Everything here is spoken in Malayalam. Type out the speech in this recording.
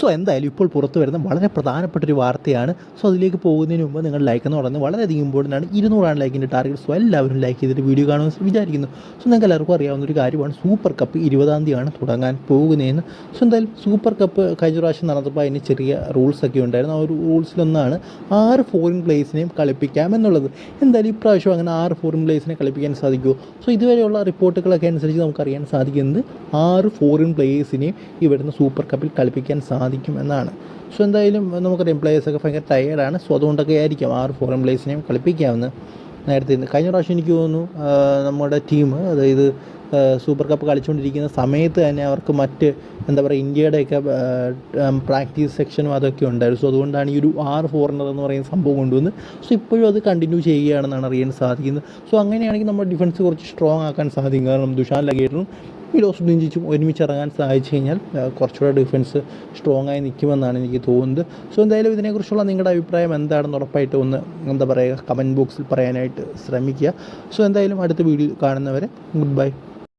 സോ എന്തായാലും ഇപ്പോൾ പുറത്തു വരുന്ന വളരെ പ്രധാനപ്പെട്ട ഒരു വാർത്തയാണ്. സോ അതിലേക്ക് പോകുന്നതിന് മുമ്പ് നിങ്ങൾ ലൈക്ക് എന്ന് പറയുന്നത് വളരെയധികം ഇമ്പോർട്ടന്റ് ആണ്. ഇരുന്നൂറാണ് ലൈക്കിന്റെ ടാർഗറ്റ് സോ എല്ലാവരും ലൈക്ക് ചെയ്തിട്ട് വീഡിയോ കാണുമെന്ന് വിചാരിക്കുന്നു. സോ നിങ്ങൾക്ക് എല്ലാവർക്കും അറിയാവുന്ന ഒരു കാര്യമാണ്. സൂപ്പർ കപ്പ് ഇരുപതാം തീയതിയാണ് തുടങ്ങാൻ പോകുന്നതെന്ന്. സോ എന്തായാലും സൂപ്പർ കപ്പ് കഴിഞ്ഞ പ്രാവശ്യം നടന്നപ്പോൾ അതിന് ചെറിയ റൂൾസൊക്കെ ഉണ്ടായിരുന്നു. ആ ഒരു റൂൾസിലൊന്നാണ് ആറ് ഫോറിൻ പ്ലേസിനെയും കളിപ്പിക്കാം എന്നുള്ളത്. എന്തായാലും ഇപ്രാവശ്യം അങ്ങനെ ആറ് ഫോറിൻ പ്ലേസിനെ കളിപ്പിക്കാൻ സാധിക്കുമോ? സോ ഇതുവരെയുള്ള റിപ്പോർട്ടുകളൊക്കെ അനുസരിച്ച് നമുക്കറിയാൻ സാധിക്കുന്നത് ആറ് ഫോറിൻ പ്ലേയേഴ്സിനെയും ഇവിടുന്ന് സൂപ്പർ കപ്പിൽ കളിപ്പിക്കാൻ സാധിക്കും. എന്നാണ്. സോ എന്തായാലും നമുക്കറിയാം പ്ലേയേഴ്സൊക്കെ ഭയങ്കര ടയേർഡാണ് സോ അതുകൊണ്ടൊക്കെ ആയിരിക്കും ആറ് ഫോറിൻ പ്ലേയേഴ്സിനെയും കളിപ്പിക്കാമെന്ന് നേരത്തെ കഴിഞ്ഞ പ്രാവശ്യം എനിക്ക് തോന്നുന്നു നമ്മുടെ ടീം അതായത് സൂപ്പർ കപ്പ് കളിച്ചുകൊണ്ടിരിക്കുന്ന സമയത്ത് തന്നെ അവർക്ക് മറ്റ് എന്താ പറയുക ഇന്ത്യയുടെയൊക്കെ പ്രാക്ടീസ് സെക്ഷനും അതൊക്കെ ഉണ്ടായിരുന്നു. സോ അതുകൊണ്ടാണ് ഈ ഒരു ആറ് ഫോറിനർ എന്ന് പറയുന്ന സംഭവം കൊണ്ടുവന്ന് സോ ഇപ്പോഴും അത് കണ്ടിന്യൂ ചെയ്യുകയാണെന്നാണ് അറിയാൻ സാധിക്കുന്നത്. സോ അങ്ങനെയാണെങ്കിൽ നമ്മുടെ ഡിഫൻസ് കുറച്ച് സ്ട്രോങ് ആക്കാൻ സാധിക്കും. കാരണം ദുഷാൻ ലഗേറ്ററും മിലോസ് ഡിഞ്ചിച്ചും ഒരുമിച്ച് ഇറങ്ങാൻ സാധിച്ചു കഴിഞ്ഞാൽ കുറച്ചുകൂടെ ഡിഫൻസ് സ്ട്രോങ് ആയി നിൽക്കുമെന്നാണ് എനിക്ക് തോന്നുന്നത്. സോ എന്തായാലും ഇതിനെക്കുറിച്ചുള്ള നിങ്ങളുടെ അഭിപ്രായം എന്താണെന്ന് ഉറപ്പായിട്ട് ഒന്ന് എന്താ പറയുക കമന്റ് ബോക്സിൽ പറയാനായിട്ട് ശ്രമിക്കുക. സോ എന്തായാലും അടുത്ത വീഡിയോ കാണുന്നവരെ ഗുഡ് ബൈ